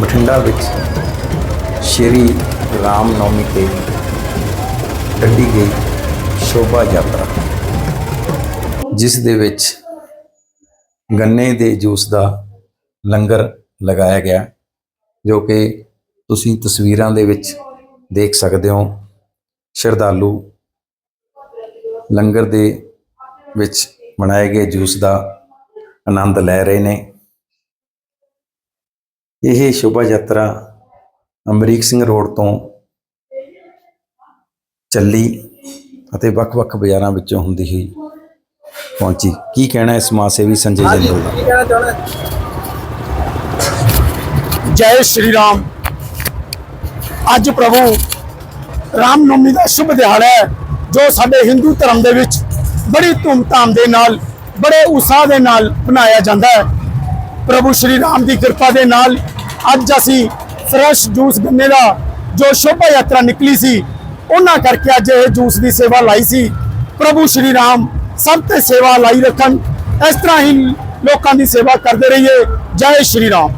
ਬਠਿੰਡਾ ਵਿੱਚ ਸ਼੍ਰੀ ਰਾਮ ਨੌਮੀ ਤੇ ਕੱਢੀ ਗਈ ਸ਼ੋਭਾ ਯਾਤਰਾ, ਜਿਸ ਦੇ ਵਿੱਚ ਗੰਨੇ ਦੇ ਜੂਸ ਦਾ ਲੰਗਰ ਲਗਾਇਆ ਗਿਆ, ਜੋ ਕਿ ਤੁਸੀਂ ਤਸਵੀਰਾਂ ਦੇ ਵਿੱਚ ਦੇਖ ਸਕਦੇ ਹੋ। ਸ਼ਰਧਾਲੂ ਲੰਗਰ ਦੇ ਵਿੱਚ ਬਣਾਏ ਗਏ ਜੂਸ ਦਾ ਆਨੰਦ ਲੈ ਰਹੇ ਨੇ। ਇਹ ਸ਼ੋਭਾ ਯਾਤਰਾ ਅਮਰੀਕ ਸਿੰਘ ਰੋਡ ਤੋਂ ਚੱਲੀ ਅਤੇ ਵੱਖ-ਵੱਖ ਬਾਜ਼ਾਰਾਂ ਵਿੱਚੋਂ ਹੁੰਦੀ ਹੋਈ ਪਹੁੰਚੀ। ਕੀ ਕਹਿਣਾ ਇਸ ਸਮਾਜ ਸੇਵੀ ਸੰਜੇ ਜਿੰਦਲ ਦਾ ਜੈ ਸ਼੍ਰੀ ਰਾਮ। ਅੱਜ ਪ੍ਰਭੂ ਰਾਮ ਨਵਮੀ ਦਾ ਸ਼ੁਭ ਦਿਹਾੜਾ ਹੈ ਜੋ ਸਾਡੇ ਹਿੰਦੂ ਧਰਮ ਦੇ ਵਿੱਚ ਬੜੀ ਧੂਮਧਾਮ ਦੇ ਨਾਲ ਬੜੇ ਉਤਸ਼ਾਹ ਦੇ ਨਾਲ ਮਨਾਇਆ ਜਾਂਦਾ ਹੈ। ਪ੍ਰਭੂ ਸ਼੍ਰੀ ਰਾਮ ਦੀ ਕਿਰਪਾ ਦੇ ਨਾਲ ਅੱਜ ਅਸੀਂ ਫਰੈਸ਼ ਜੂਸ ਗੰਨੇ ਦਾ ਜੋ ਸ਼ੋਭਾ ਯਾਤਰਾ ਨਿਕਲੀ ਸੀ, ਉਹਨਾਂ ਕਰਕੇ ਅੱਜ ਇਹ ਜੂਸ ਦੀ ਸੇਵਾ ਲਾਈ ਸੀ। ਪ੍ਰਭੂ ਸ਼੍ਰੀ ਰਾਮ ਸਭ ਤੇ ਸੇਵਾ ਲਾਈ ਰੱਖਣ, ਇਸ ਤਰ੍ਹਾਂ ਹੀ ਲੋਕਾਂ ਦੀ ਸੇਵਾ ਕਰਦੇ ਰਹੀਏ। ਜੈ ਸ਼੍ਰੀ ਰਾਮ।